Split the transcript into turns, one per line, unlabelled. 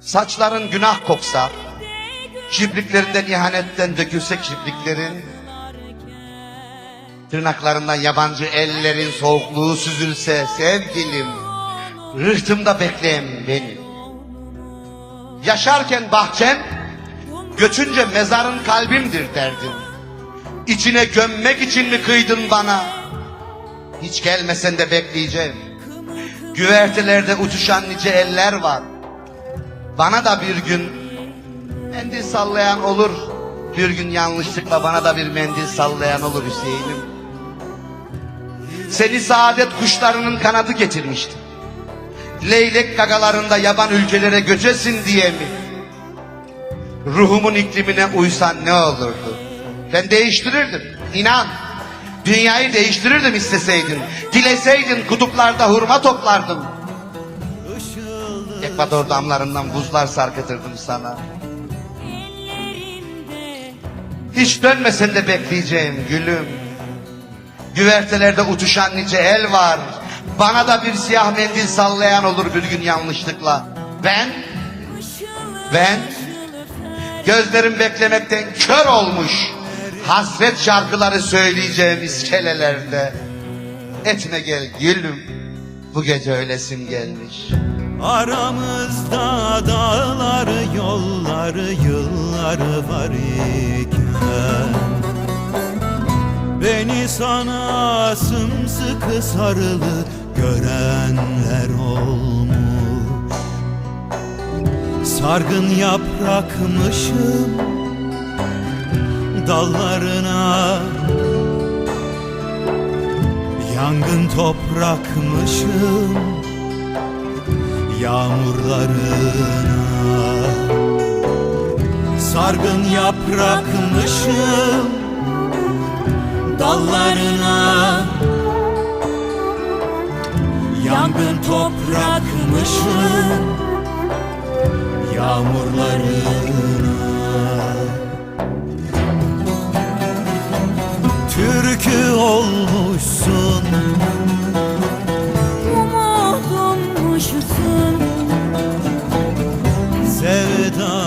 Saçların günah koksa, kibriklerinden ihanetten dökülse kibriklerin, tırnaklarından yabancı ellerin soğukluğu süzülse sevgilim, rıhtımda bekleyen benim. Yaşarken bahçem, göçünce mezarın kalbimdir derdin. İçine gömmek için mi kıydın bana? Hiç gelmesen de bekleyeceğim. Güvertelerde uçuşan nice eller var. Bana da bir gün mendil sallayan olur. Bir gün yanlışlıkla bana da bir mendil sallayan olur Hüseyin'im. Seni saadet kuşlarının kanadı getirmişti. Leylek gagalarında yaban ülkelere göçesin diye mi? Ruhumun iklimine uysan ne olurdu? Ben değiştirirdim. İnan. Dünyayı değiştirirdim isteseydin. Dileseydin kutuplarda hurma toplardım. Ekvador damlarından buzlar sarkıtırdım sana. Hiç dönmesen de bekleyeceğim gülüm. Güvertelerde uçuşan nice el var. Bana da bir siyah mendil sallayan olur bir gün yanlışlıkla. Ben, ben gözlerim beklemekten kör olmuş. Hasret şarkıları söyleyeceğim iskelelerde. Etme gel gülüm, bu gece öylesim gelmiş.
Aramızda dağlar yollar yıllar var iken. Beni sana sımsıkı sarılı görenler olmuş. Sargın yaprakmışım dallarına. Yangın toprakmışım yağmurlarına. Sargın yaprakmışım dallarına. Yangın toprakmışım yağmurlarına. Türkü olmuşsun da